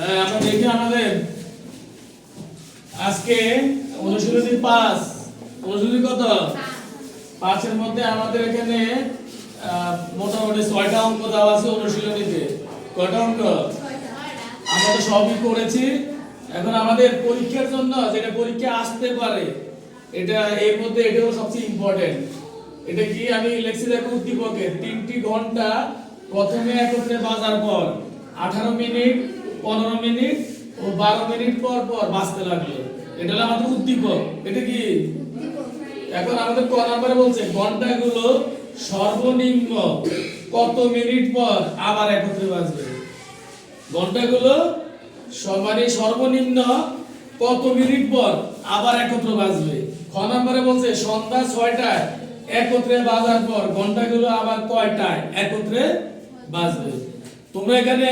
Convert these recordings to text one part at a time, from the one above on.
আমরা দেখি আমাদের। আজকে অনুশীলনী পাঁচ অনুশীলনী কত? পাঁচের মধ্যে আমাদের এখানে মোটামুটি ছয়টা অঙ্ক দেওয়া আছে অনুশীলনীতে কয়টা অঙ্ক? আমরা তো সবই করেছি। এখন আমাদের পরীক্ষার জন্য যেটা পরীক্ষা আসতে পারে, এটা এর মধ্যে এটাও সবচেয়ে ইম্পর্টেন্ট এটা কি? আমি লিখছি দেখো উদ্দীপকে তিনটি ঘণ্টা প্রথমে একত্রে বাজার পর। আঠারো মিনিট পনেরো মিনিট ও বারো মিনিট পর পর বাঁচতে লাগল। এটা হলো আমাদের উদ্দীপক। এটা কি? এখন আমাদের ক নাম্বারে বলছে, ঘন্টাগুলো সর্বনিম্ন কত মিনিট পর আবার একত্রে বাজবে ঘন্টাগুলো মানে সর্বনিম্ন কত মিনিট পর আবার একত্র বাজবে খ নম্বরে বলছে, সন্ধ্যা ছয়টায় একত্রে বাজার পর ঘন্টাগুলো আবার কয়টায় একত্রে বাজবে তোমরা এখানে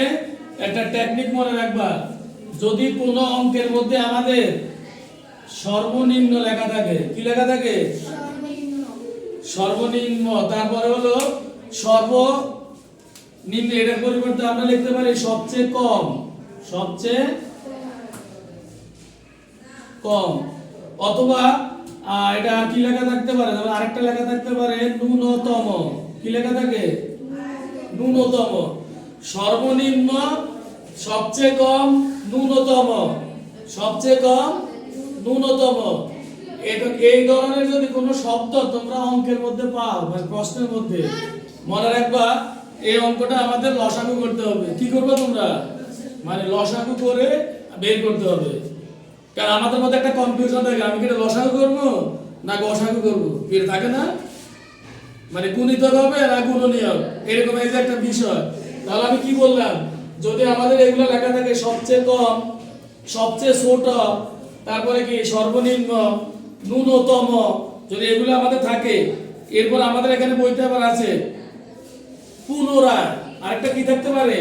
একটা টেকনিক মনে রাখবা। যদি কোনো অঙ্কের মধ্যে আমাদের সর্বনিম্ন লেখা থাকে, কি লেখা থাকে? সর্বনিম্ন। তারপরে হলো সর্ব নিম্ন এটার পরিবর্তে আমরা লিখতে পারি সবচেয়ে কম সবচেয়ে কম। অথবা এটা কি লেখা থাকতে পারে? আরেকটা লেখা থাকতে পারে ন্যূনতম। কি লেখা থাকে? ন্যূনতম। সর্বনিম্ন সবচেয়ে কম ন্যূনতম। সবচেয়ে কম ন্যূনতম। এই ধরনের যদি কোনো শব্দ তোমরা অঙ্কের মধ্যে পাও মানে প্রশ্নের মধ্যে, মনে রাখবা, এই অঙ্কটা আমাদের লসাগু করতে হবে। কি করবে তোমরা? মানে লসাগু করে বের করতে হবে। কারণ আমাদের মধ্যে একটা কনফিউশন থাকে, আমি কি এটা লসাগু করব না গসাগু করব? এর থাকে না? মানে গুণিত হবে না গুণনীয় এরকম এই যে একটা বিষয়। তাহলে আমি কি বললাম? যদি আমাদের এগুলো লেখা থাকে সবচেয়ে কম, সবচেয়ে ছোট, তারপরে কি সর্বনিম্ন, ন্যূনতম, যদি এগুলো আমাদের থাকে, এরপর আমাদের এখানে বইতে আবার আছে, পুনরায়, আরেকটা কি থাকতে পারে?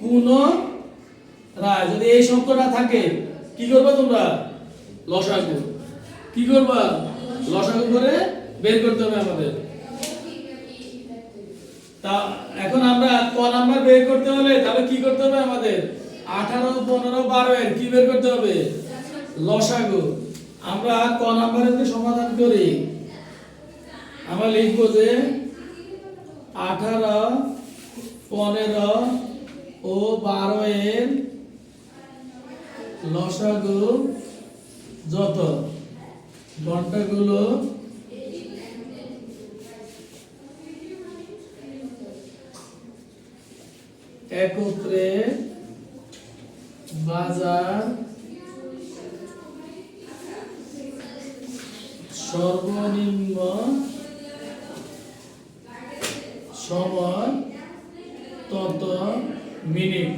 পুনরায়, যদি এই শব্দটা থাকে, কি করবা তোমরা? লসাগু। কি করবা? লসাগু করে বের করতে হবে আমাদের। তা এখন আমরা ক নাম্বার বের করতে হলে তাহলে কি করতে হবে আমাদের? আঠারো, পনেরো, বারো এর কি বের করতে হবে? লসাগু। আমরা ক নাম্বারের সমাধান করি, আমরা লিখব যে আঠারো, পনেরো ও বারো এর লসাগু যত? ঘন্টাগুলো একত্রে বাজার সর্বনিম্ন সময় তত মিনিট।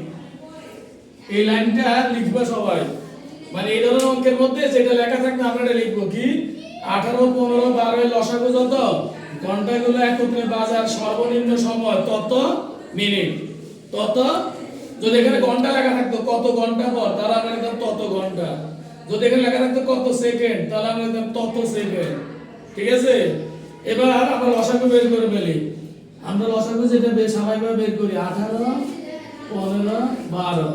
এই লাইনটা লিখবে সবাই। মানে এই ধরনের অঙ্কের মধ্যে যেটা লেখা থাকবে আমরা এটা লিখব কি? আঠারো, পনেরো, বারো লসাগু যত ঘন্টাগুলো একত্রে বাজার সর্বনিম্ন সময় তত মিনিট। তত যদি এখানে ঘণ্টা লেখা থাকতো, কত ঘণ্টা পর, তাহলে আমরা লিখতাম তত ঘণ্টা। যদি এখানে লেখা থাকতো কত সেকেন্ড, তাহলে আমরা লিখতাম তত সেকেন্ড। ঠিক আছে? এবার আমরা লসাগু বের করে ফেলি। আমরা লসাগু যেটা বেশ স্বাভাবিকভাবে বের করি, আঠারো, পনেরো, বারো।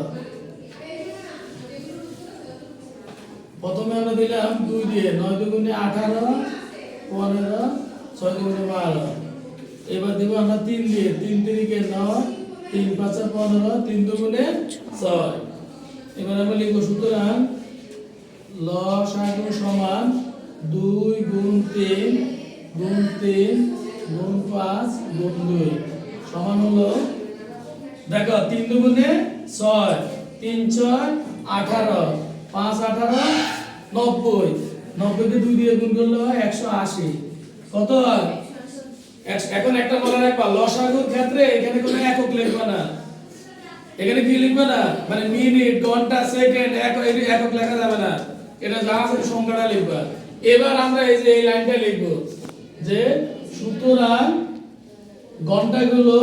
প্রথমে আমরা দিলাম দুই দিয়ে, নয় দুগুণে আঠারো, পনেরো, ছয় দুগুণে বারো। এবার দিব আমরা তিন দিয়ে, তিন তিরিকে নয় তিন পাঁচে পনেরো, তিন দুগুণে ছয়। এবার আমরা লিখব সুতরাং লসাগু সমান দুই গুণ তিন গুণ তিন, গুণ পাঁচ, গুণ দুই। সমান হলো, দেখো, তিন দুগুণে ছয়, তিন ছয় আঠারো, পাঁচ আঠারো নব্বই। নব্বইকে দুই দিয়ে গুণ করলে হয় একশো আশি। কত হয়? এখন একটা মনে রাখবা লসাগুর ক্ষেত্রে এখানে কোনো একক লিখবে না। এখানে কি লিখবে না? মানে মিনিট, ঘণ্টা, সেকেন্ড একক একক লেখা যাবে না। এটা যা আছে সংখ্যাটা লিখবা। এবার আমরা এই যে এই লাইনটা লিখব যে সুতরাং ঘন্টাগুলো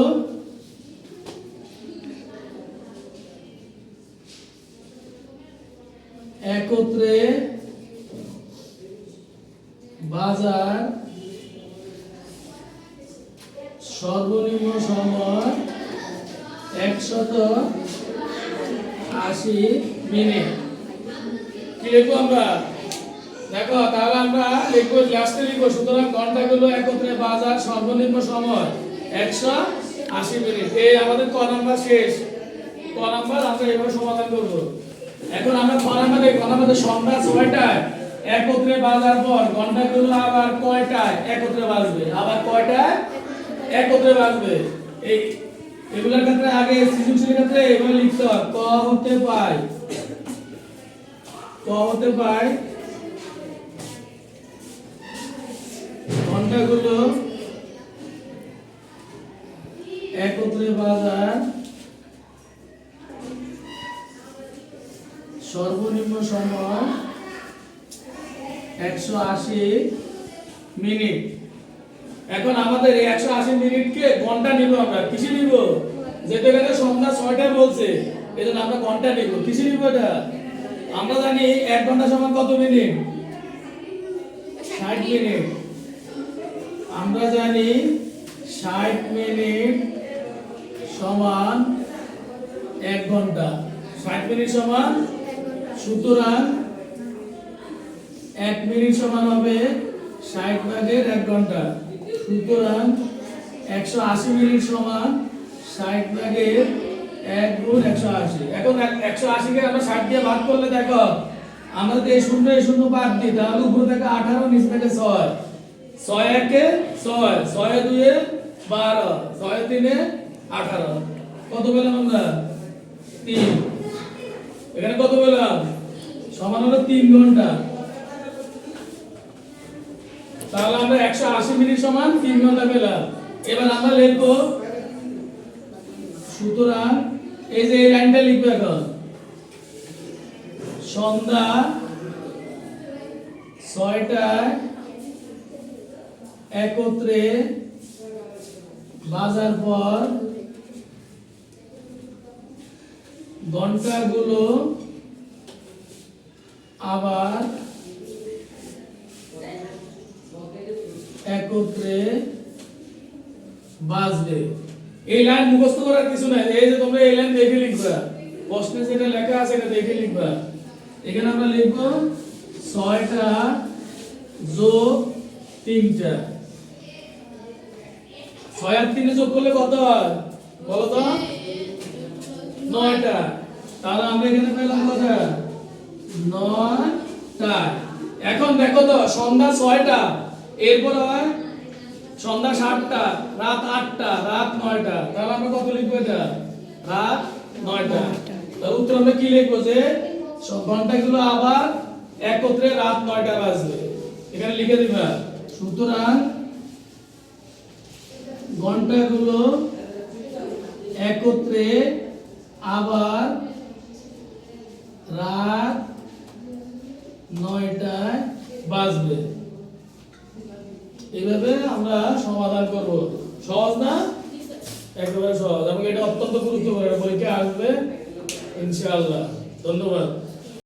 একত্রে বাজার সর্বনিম্ন সময় একশত আশি মিনিট। কি লিখব আমরা? দেখো, তাহলে আমরা লিখব লাস্টে লিখব, সুতরাং ঘন্টাগুলো একত্রে বাজার সর্বনিম্ন সময় একশো আশি মিনিট। এই আমাদের ক নাম্বার শেষ। ক নাম্বার, আমরা এভাবে সমাধান করব। এখন আমরা ক নাম্বারে ক নাম্বারে সন্ধ্যা ছয়টায় একত্রে বাজার পর ঘন্টাগুলো আবার কয়টায় একত্রে বাজবে? আবার কয়টায়? একত্রে বাজবে এই এগুলোর ক্ষেত্রে আগে সৃজনশীলের ক্ষেত্রে এভাবে লিখতে হয়, ক হতে পায়। ক হতে পায়। ঘন্টাগুলো একত্রে বাজার। সর্বনিম্ন সময় একশো আশি মিনিট। এখন আমাদের এই একশো আশি মিনিটকে ঘণ্টা নিব আমরা। কিসে নিব? যেতে গেলে সন্ধ্যা ছয়টায় বলছে। এই জন্য আমরা ঘণ্টা নিব। কিসে নিব এটা? আমরা জানি এক ঘণ্টা সমান কত মিনিট? ষাট মিনিট। আমরা জানি ষাট মিনিট সমান এক ঘণ্টা। ষাট মিনিট সমান সুতরাং এক মিনিট সমান হবে ষাট ভাগের এক ঘণ্টা। সুতরাং একশো আশি মিনিট সমান ষাট ভাগের এক গুণ একশো আশি। এখন একশো আশিকে আমরা ষাট দিয়ে ভাগ করলে দেখো, আমরা যদি এই শূন্য এই শূন্য বাদ দিই, তাহলে উপর থেকে আঠারো, নিচ থেকে ছয়। ছয় একে ছয় ছয় দুয়ে বারো, ছয় তিনে আঠারো। কত পেলাম আমরা? তিন। এখানে কত পেলাম? সমান হলো তিন ঘণ্টা। তাহলে আমরা একশো আশি মিনিট সমান তিন ঘণ্টা পেলাম। এবার আমরা লিখব, সুতরাং এই যে এই লাইনটা লিখব এখন। সন্ধ্যা ছয়টায় একত্রে বাজার পর ঘন্টাগুলো আবার একত্রে বাজবে। এই লাইন মুখস্থ করার কিছু নাই। এই যে তোমরা এই লাইন দেখে লিখবা। প্রশ্নে যেটা লেখা আছে এটা দেখে লিখবা। এখানে আমরা লিখব ছয়টা যোগ তিনটা। ছয় আর তিনে যোগ করলে কত হয়? বলো তো। নয়টা। তাহলে আমরা এখানে পেলাম কত? নয়টা। এখন দেখো তো, সন্ধ্যা ছয়টা। এরপর হয় সন্ধ্যা সাতটা, রাত আটটা, রাত নয়টা। তাহলে আমরা কত লিখব এটা? রাত নয়টা। উত্তর আমরা কি লিখব যে ঘন্টাগুলো আবার একত্রে রাত নয়টা বাজবে। এখানে লিখে দিবা। সুতরাং ঘন্টাগুলো একত্রে আবার রাত নয়টায় বাজবে। এইভাবে আমরা সমাধান করব? সহজ না? একেবারে সহজ। এবং এটা অত্যন্ত গুরুত্বপূর্ণ পরীক্ষা আসবে, ইনশাআল্লাহ। ধন্যবাদ।